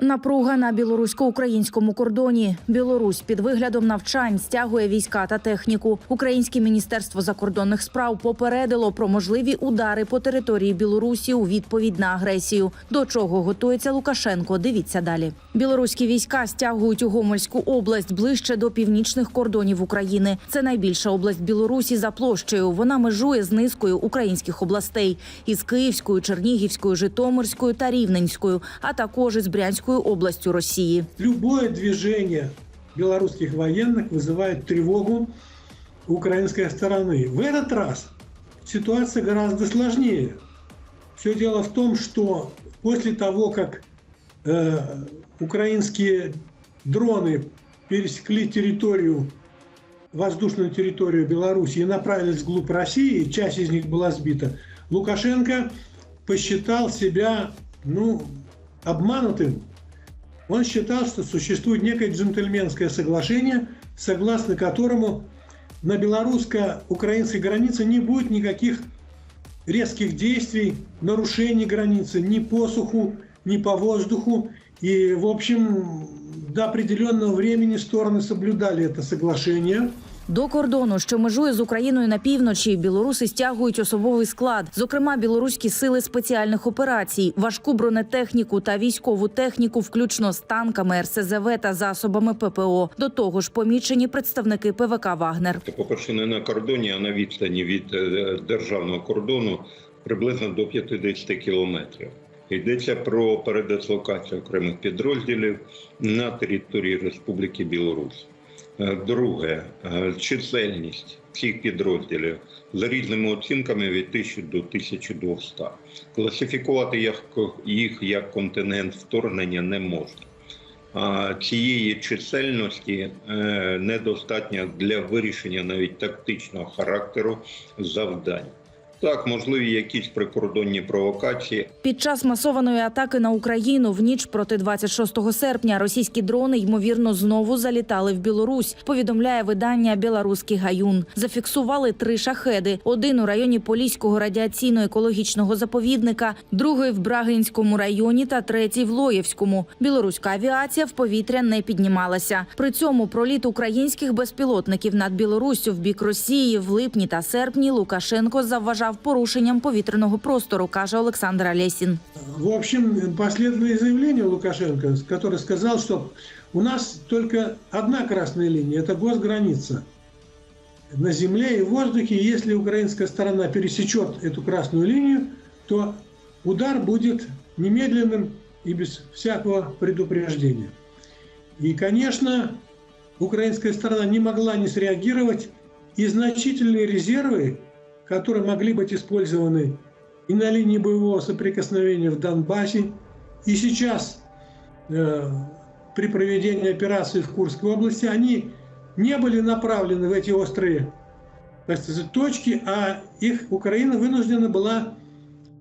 Напруга на білорусько-українському кордоні. Білорусь під виглядом навчань стягує війська та техніку. Українське міністерство закордонних справ попередило про можливі удари по території Білорусі у відповідь на агресію. До чого готується Лукашенко? Дивіться далі. Білоруські війська стягують у Гомельську область ближче до північних кордонів України. Це найбільша область Білорусі за площею. Вона межує з низкою українських областей із Київською, Чернігівською, Житомирською та Рівненською, а також із Брянською областю Росії. Любое движение белорусских военных вызывает тревогу украинской стороны. В этот раз ситуация гораздо сложнее. Все дело в том, что после того, как э, украинские дроны пересекли территорию, воздушную территорию Беларуси и направились вглубь России, часть из них была сбита, Лукашенко посчитал себя ну, обманутым он считал, что существует некое джентльменское соглашение, согласно которому на белорусско-украинской границе не будет никаких резких действий, нарушений границы ни по суху, ни по воздуху. И, в общем, до определенного времени стороны соблюдали это соглашение. До кордону, що межує з Україною на півночі, білоруси стягують особовий склад, зокрема білоруські сили спеціальних операцій, важку бронетехніку та військову техніку, включно з танками, РСЗВ та засобами ППО. До того ж, помічені представники ПВК Вагнер. Це, по-перше, не на кордоні, а на відстані від е, державного кордону приблизно до 50 кілометрів. Йдеться про передислокацію окремих підрозділів на території Республіки Білорусь. Е, Друге, е, чисельність цих підрозділів за різними оцінками від 1000 до 1200. Класифікувати їх- як континент вторгнення не можна. А цієї чисельності е, недостатньо для вирішення навіть тактичного характеру завдань. Так, можливі якісь прикордонні провокації, Під час масованої атаки на Україну в ніч проти 26 серпня російські дрони ймовірно знову залітали в Білорусь. Повідомляє видання Білоруський гаюн. Зафіксували три шахеди: один у районі Поліського радіаційно-екологічного заповідника, другий в Брагинському районі та третій в Лоєвському. Білоруська авіація в повітря не піднімалася. При цьому проліт українських безпілотників над Білоруссю в бік Росії в липні та серпні Лукашенко завважав порушенням повітряного простору, каже Олександр Алєсін. В общем, последовали заявление Лукашенко, который сказал, что у нас только одна красная линия – это госграница. На земле и в воздухе, если украинская сторона пересечет эту красную линию, то удар будет немедленным и без всякого предупреждения. И, конечно, украинская сторона не могла не среагировать, и значительные резервы, которые могли быть использованы и на линии боевого соприкосновения в Донбассе, и сейчас э, при проведении операции в Курской области, они не были направлены в эти острые так сказать, точки, а их Украина вынуждена была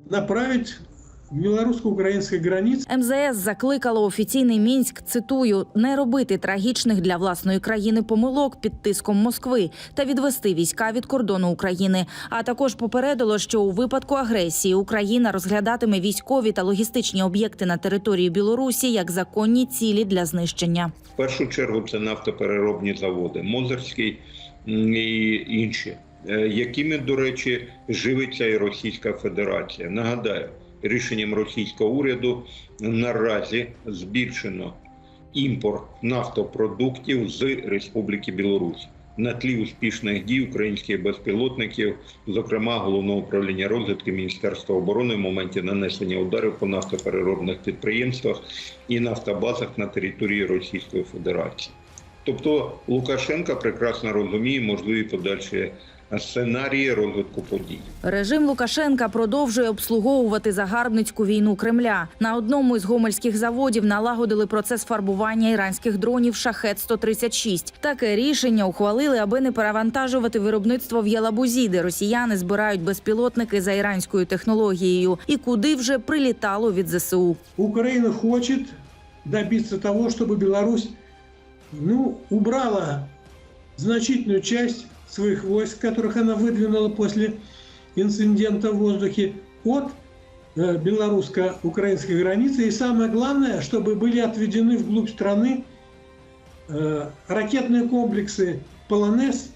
направить к белорусско-украинской. МЗС закликало офіційний мінськ. Цитую не робити трагічних для власної країни помилок під тиском Москви та відвести війська від кордону України. А також попередило, що у випадку агресії Україна розглядатиме військові та логістичні об'єкти на території Білорусі як законні цілі для знищення. В першу чергу це нафтопереробні заводи, Мозерський і інші, е, якими, до речі, живиться і Російська Федерація. Нагадаю, рішенням російського уряду наразі збільшено імпорт нафтопродуктів з Республіки Білорусь. На тлі успішних дій українських безпілотників, зокрема головного управління розвідки Міністерства оборони в моменті нанесення ударів по нафтопереробних підприємствах і нафтобазах на території Російської Федерації. Тобто Лукашенка прекрасно розуміє можливі подальші сценарії розвитку подій. Режим Лукашенка продовжує обслуговувати загарбницьку війну Кремля. На одному із гомельських заводів налагодили процес фарбування іранських дронів шахет 136 Таке рішення ухвалили, аби не перевантажувати виробництво в Ялабузі, де росіяни збирають безпілотники за іранською технологією, і куди вже прилітало від ЗСУ. Украина хочет добиться того, чтобы Беларусь ну, убрала значительную часть своих войск, которых она выдвинула после инцидента в воздухе, от э, белорусско-украинской границы. И самое главное, чтобы были отведены вглубь страны э, ракетные комплексы «Полонез»,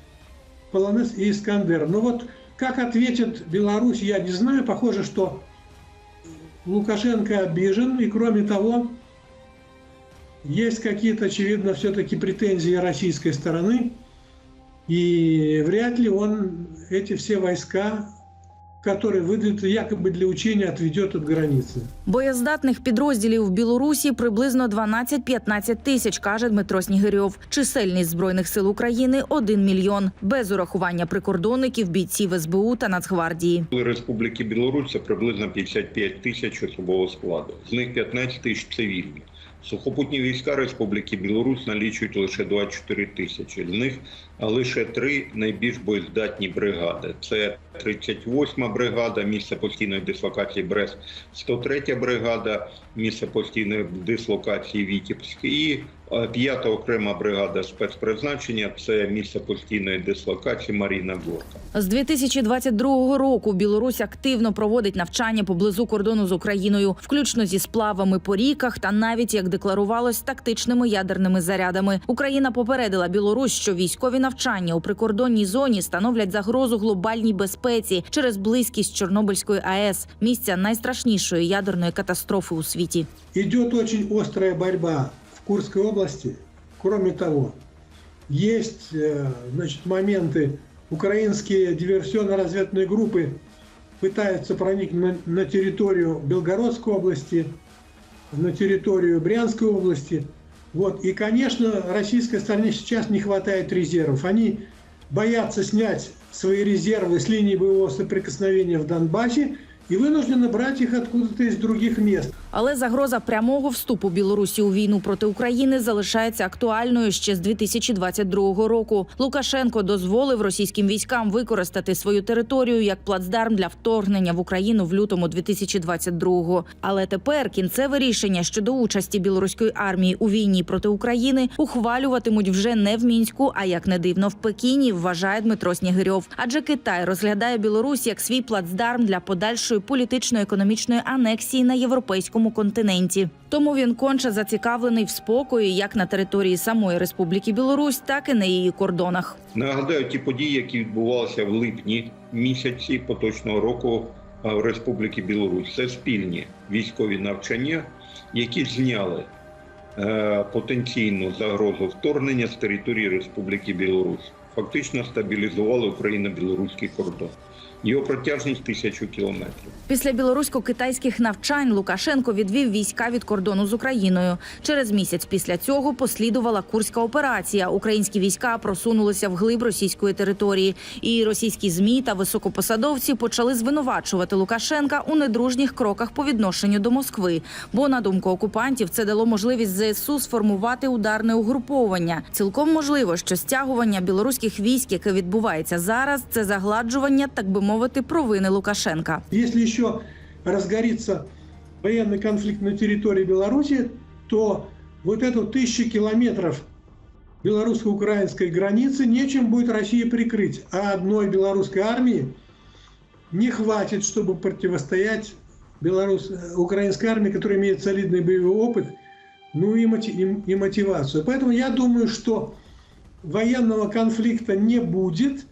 «Полонез» и «Искандер». Но вот как ответит Беларусь, я не знаю. Похоже, что Лукашенко обижен. И кроме того, есть какие-то, очевидно, все-таки претензии российской стороны. И вряд ли он эти все войска, которые выдают якобы для учения, отведет от границы. Боєздатних підрозділів в Білорусі приблизно 12-15 тисяч, каже Дмитро Снігирьов. Чисельність збройних сил України 1 мільйон, без урахування прикордонників, бійців СБУ та Нацгвардії. У Республіки Білорусь це приблизно 55 тисяч особового складу. З них 15 тисяч цивільні. Сухопутні війська Республіки Білорусь налічують лише 24 тисячі. З них лише три найбільш боєздатні бригади. Це 38 бригада, місце постійної дислокації Брест, 103 бригада, місце постійної дислокації Вітібськ і п'ята окрема бригада спецпризначення. Це місце постійної дислокації Маріна Горка. З 2022 року Білорусь активно проводить навчання поблизу кордону з Україною, включно зі сплавами по ріках та навіть як декларувалось тактичними ядерними зарядами. Україна попередила Білорусь, що військові навчання у прикордонній зоні становлять загрозу глобальній безпеці через близькість Чорнобильської АЕС, місця найстрашнішої ядерної катастрофи у світі. Идет очень острая борьба в Курской области. Кроме того, есть э, значит, моменты, украинские диверсионно-разведные группы пытаются проникнуть на, территорию Белгородской области, на территорию Брянской области. Вот. И, конечно, российской стороне сейчас не хватает резервов. Они боятся снять свои резервы с линии боевого соприкосновения в Донбассе и вынуждены брать их откуда-то из других мест. Але загроза прямого вступу Білорусі у війну проти України залишається актуальною ще з 2022 року. Лукашенко дозволив російським військам використати свою територію як плацдарм для вторгнення в Україну в лютому 2022-го. Але тепер кінцеве рішення щодо участі білоруської армії у війні проти України ухвалюватимуть вже не в мінську, а як не дивно в Пекіні, вважає Дмитро Снігирьов. Адже Китай розглядає Білорусь як свій плацдарм для подальшої політично-економічної анексії на європейському континенті. Тому він конче зацікавлений в спокої як на території самої Республіки Білорусь, так і на її кордонах. Нагадаю, ті події, які відбувалися в липні місяці поточного року в Республіки Білорусь, це спільні військові навчання, які зняли е, потенційну загрозу вторгнення з території Республіки Білорусь. Фактично стабілізували Україно-білоруський кордон. Його протяжність тисячу кілометрів. Після білорусько-китайських навчань Лукашенко відвів війська від кордону з Україною. Через місяць після цього послідувала курська операція. Українські війська просунулися вглиб російської території, і російські змі та високопосадовці почали звинувачувати Лукашенка у недружніх кроках по відношенню до Москви. Бо на думку окупантів це дало можливість ЗСУ сформувати ударне угруповання. Цілком можливо, що стягування білоруських військ, яке відбувається зараз, це загладжування, так би мовити, провини Лукашенка. Если еще разгорится военный конфликт на территории Беларуси, то вот эту тысячу километров белорусско-украинской границы нечем будет России прикрыть. А одной белорусской армии не хватит, чтобы противостоять белорус... украинской армии, которая имеет солидный боевой опыт, ну и, моти- и- и мотивацию. Поэтому я думаю, что военного конфликта не будет.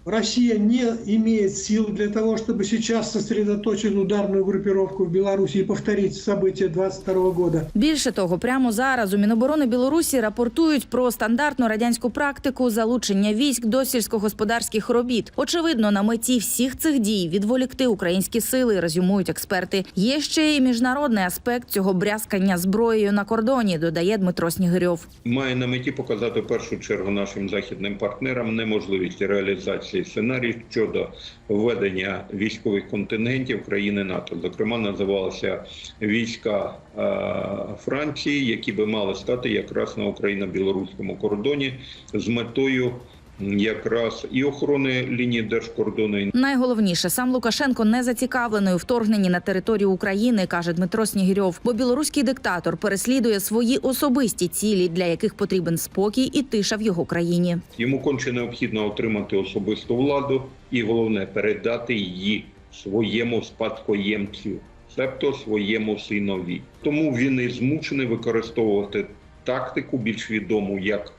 Э, Россия не имеет сил для того, чтобы сейчас сосредоточить ударную группировку в Беларуси и повторить события 22 года. Більше того, прямо зараз у Міноборони Білорусі рапортують про стандартну радянську практику залучення військ до сільськогосподарських робіт. Очевидно, на меті всіх цих дій відволікти українські сили, резюмують експерти. Є ще й міжнародний аспект цього брязкання зброєю на кордоні, додає Дмитро Снігирьов. має на меті показати в першу чергу нашим західним партнерам неможливість реалізації сценарію щодо введення військових контингентів країни НАТО. Зокрема, називалися війська е, Франції, які би мали стати якраз на україно-білоруському кордоні з метою якраз і охорони лінії держкордону, Найголовніше, сам Лукашенко не зацікавлений у вторгненні на територію України, каже Дмитро Снігирьов. Бо білоруський диктатор переслідує свої особисті цілі, для яких потрібен спокій і тиша в його країні. Йому конче необхідно отримати особисту владу і головне передати її своєму спадкоємцю, себто своєму синові. Тому він і змушений використовувати тактику більш відому як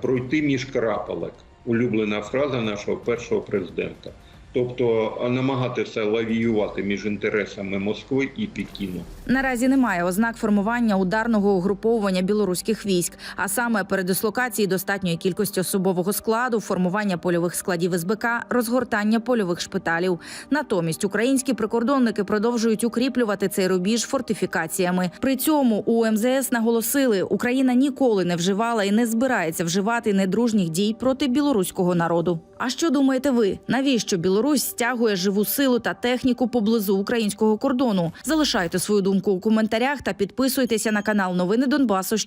пройти між крапелек. Улюблена фраза нашого першого президента. Тобто намагатися лавіювати між інтересами Москви і Пекіну. Наразі немає ознак формування ударного угруповування білоруських військ, а саме передислокації достатньої кількості особового складу, формування польових складів СБК, розгортання польових шпиталів. Натомість українські прикордонники продовжують укріплювати цей рубіж фортифікаціями. При цьому у МЗС наголосили, Україна ніколи не вживала і не збирається вживати недружніх дій проти білоруського народу. А що думаєте ви? Навіщо Білорусь стягує живу силу та техніку поблизу українського кордону? Залишайте свою думку у коментарях та підписуйтеся на канал Новини Донбасу, щоб